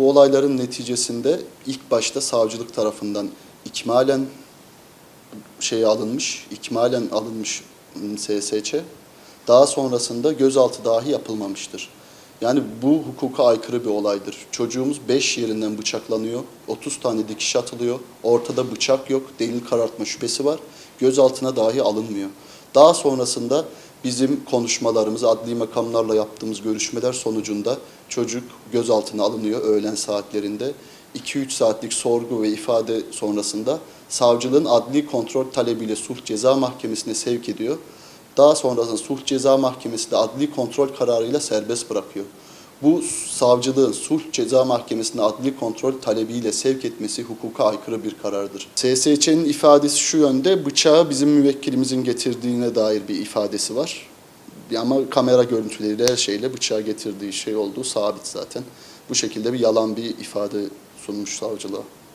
Bu olayların neticesinde ilk başta savcılık tarafından ikmalen şey alınmış, ikmalen alınmış SSÇ. Daha sonrasında gözaltı dahi yapılmamıştır. Yani bu hukuka aykırı bir olaydır. Çocuğumuz 5 yerinden bıçaklanıyor, 30 tane dikiş atılıyor, ortada bıçak yok, delil karartma şüphesi var, gözaltına dahi alınmıyor. Daha sonrasında bizim konuşmalarımız, adli makamlarla yaptığımız görüşmeler sonucunda çocuk gözaltına alınıyor öğlen saatlerinde. 2-3 saatlik sorgu ve ifade sonrasında savcılığın adli kontrol talebiyle sulh ceza mahkemesine sevk ediyor. Daha sonrasında sulh ceza mahkemesi de adli kontrol kararıyla serbest bırakıyor. Bu savcılığın sulh ceza mahkemesine adli kontrol talebiyle sevk etmesi hukuka aykırı bir karardır. SSÇ'nin ifadesi şu yönde, bıçağı bizim müvekkilimizin getirdiğine dair bir ifadesi var. Ama kamera görüntüleriyle her şeyle bıçağı getirdiği şey olduğu sabit zaten. Bu şekilde bir yalan bir ifade sunmuş savcılığa.